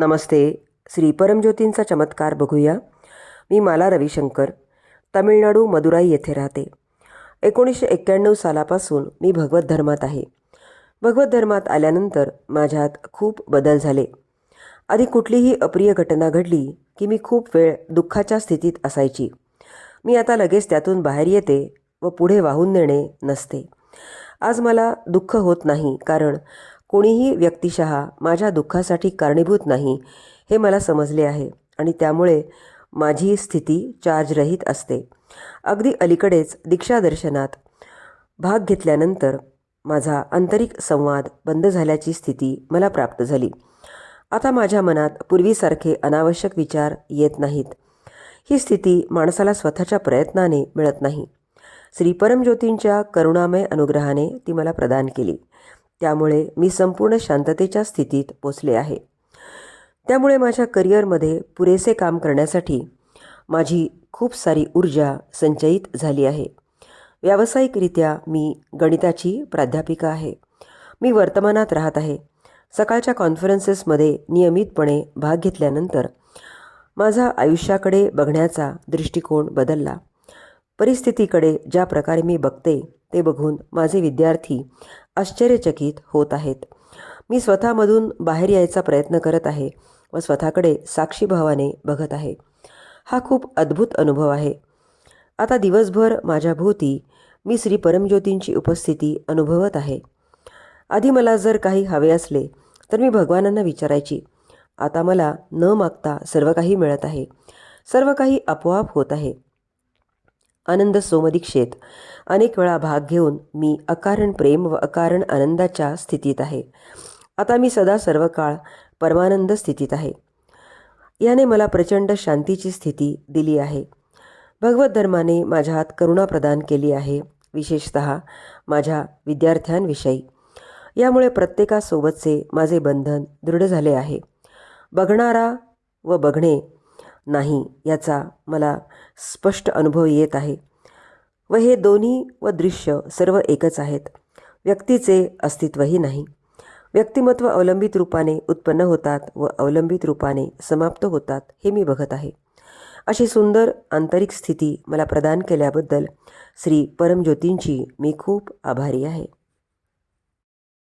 नमस्ते. श्री परमज्योतींचा चमत्कार बघूया. मी माला रविशंकर तमिळनाडू मदुराई येथे राहते. एकोणीसशे एक्क्याण्णव सालापासून मी भगवत धर्मात आहे. भगवत धर्मात आल्यानंतर माझ्यात खूप बदल झाले. आधी कुठलीही अप्रिय घटना घडली की मी खूप वेळ दुःखाच्या स्थितीत असायची. मी आता लगेच त्यातून बाहेर येते व पुढे वाहून नेणे नसते. आज मला दुःख होत नाही कारण कोणीही व्यक्तिशः माझ्या दुःखासाठी कारणीभूत नाही हे मला समजले आहे आणि त्यामुळे माझी स्थिती चार्जरहित असते. अगदी अलीकडेच दीक्षादर्शनात भाग घेतल्यानंतर माझा आंतरिक संवाद बंद झाल्याची स्थिती मला प्राप्त झाली. आता माझ्या मनात पूर्वीसारखे अनावश्यक विचार येत नाहीत. ही स्थिती माणसाला स्वतःच्या प्रयत्नाने मिळत नाही. श्री परमज्योतींच्या करुणामय अनुग्रहाने ती मला प्रदान केली. त्यामुळे मी संपूर्ण शांततेच्या स्थितीत पोचले आहे. त्यामुळे माझ्या करिअरमध्ये पुरेसे काम करण्यासाठी माझी खूप सारी ऊर्जा संचयित झाली आहे. व्यावसायिकरित्या मी गणिताची प्राध्यापिका आहे. मी वर्तमानात राहत आहे. सकाळच्या कॉन्फरन्सेसमध्ये नियमितपणे भाग घेतल्यानंतर माझा आयुष्याकडे बघण्याचा दृष्टिकोन बदलला. परिस्थितीकडे ज्या प्रकारे मी बघते ते बघून माझे विद्यार्थी आश्चर्यचकित होत आहेत. मी स्वतःमधून बाहेर यायचा प्रयत्न करत आहे व स्वतःकडे साक्षीभावाने बघत आहे. हा खूप अद्भुत अनुभव आहे. आता दिवसभर माझ्या भोवती मी श्री परमज्योतींची उपस्थिती अनुभवत आहे. आधी मला जर काही हवे असले तर मी भगवानांना विचारायची. आता मला न मागता सर्व काही मिळत आहे. सर्व काही आपोआप होत आहे. आनंद सोमदीक्षेत. अनेक वेळा भाग घेऊन मी अकारण प्रेम व अकारण आनंदाच्या स्थितीत आहे. आता मी सदा सर्व काळ परमानंद स्थितीत आहे. याने मला प्रचंड शांतीची स्थिती दिली आहे. भगवत धर्माने माझ्या हात करुणा प्रदान केली आहे विशेषत माझ्या विद्यार्थ्यांविषयी. यामुळे प्रत्येकासोबतचे माझे बंधन दृढ झाले आहे. बघणारा व बघणे नाही याचा मला स्पष्ट अनुभव येत आहे. व हे दोन्ही व दृश्य सर्व एकच आहेत. व्यक्तीचे अस्तित्वही नाही. व्यक्तिमत्व अवलंबित रूपाने उत्पन्न होतात व अवलंबित रूपाने समाप्त होतात हे मी बघत आहे. अशी सुंदर आंतरिक स्थिती मला प्रदान केल्याबद्दल श्री परमज्योतींची मी खूप आभारी आहे.